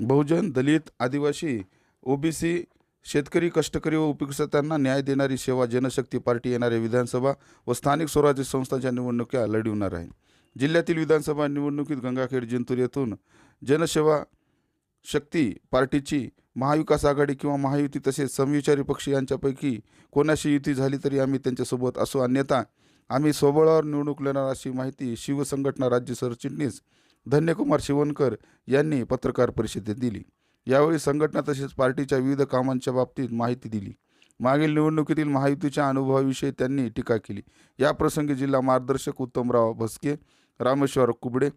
बहुजन दलित आदिवासी ओबीसी शेतकरी कष्टकरी व उपयुक्तांना न्याय देणारी सेवा जनशक्ती पार्टी येणाऱ्या विधानसभा व स्थानिक स्वराज्य संस्थांच्या निवडणुका लढविणार आहे. जिल्ह्यातील विधानसभा निवडणुकीत गंगाखेड जिंतूर येथून जनसेवा शक्ती पार्टीची महाविकास आघाडी किंवा महायुती तसेच समविचारी पक्ष यांच्यापैकी कोणाशी युती झाली तरी आम्ही त्यांच्यासोबत असू. अन्यथा आम्ही स्वबळावर निवडणूक लढणार अशी माहिती शिवसंघटना राज्य सरचिटणीस धन्यकुमार शिवणकर यांनी पत्रकार परिषदेत दिली. यावेळी संघटना तसेच पार्टीच्या विविध कामांच्या बाबतीत माहिती दिली. मागील निवडणुकीतील महायुतीच्या अनुभवाविषयी त्यांनी टीका केली. याप्रसंगी जिल्हा मार्गदर्शक उत्तमराव भस्के रामेश्वर कुबडे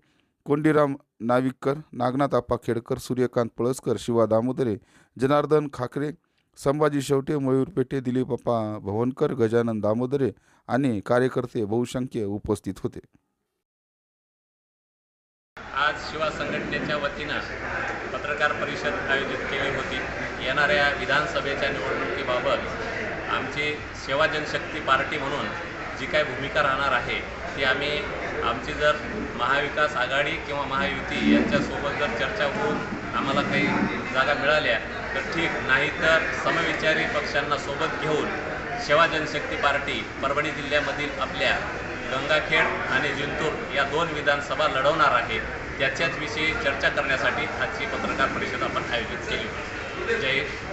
कोंडीराम नाविककर नागनाथ आप्पा खेडकर सूर्यकांत पळसकर शिवा दामोदरे जनार्दन खाकरे संभाजी शेवटे मयूर पेठे दिलीपप्पा भवनकर गजानन दामोदरे आणि कार्यकर्ते बहुसंख्य उपस्थित होते. आज शिवा संघटनेच्या वतीनं पत्रकार परिषद आयोजित केली होती. येणाऱ्या विधानसभेच्या निवडणुकीबाबत आमची सेवा जनशक्ती पार्टी म्हणून जी काय भूमिका राहणार आहे ती आम्ही आमची जर महाविकास आघाडी किंवा महायुती यांच्यासोबत जर चर्चा होऊन आम्हाला काही जागा मिळाल्या तर ठीक. नाही तर समविचारी पक्षांना सोबत घेऊन सेवा जनशक्ती पार्टी परभणी जिल्ह्यामधील आपल्या गंगाखेड आणि जिंतूर या दोन विधानसभा लढवणार आहे. याच्याच विषयी चर्चा करण्यासाठी आजची पत्रकार परिषद आपण आयोजित केली. जय हिंद.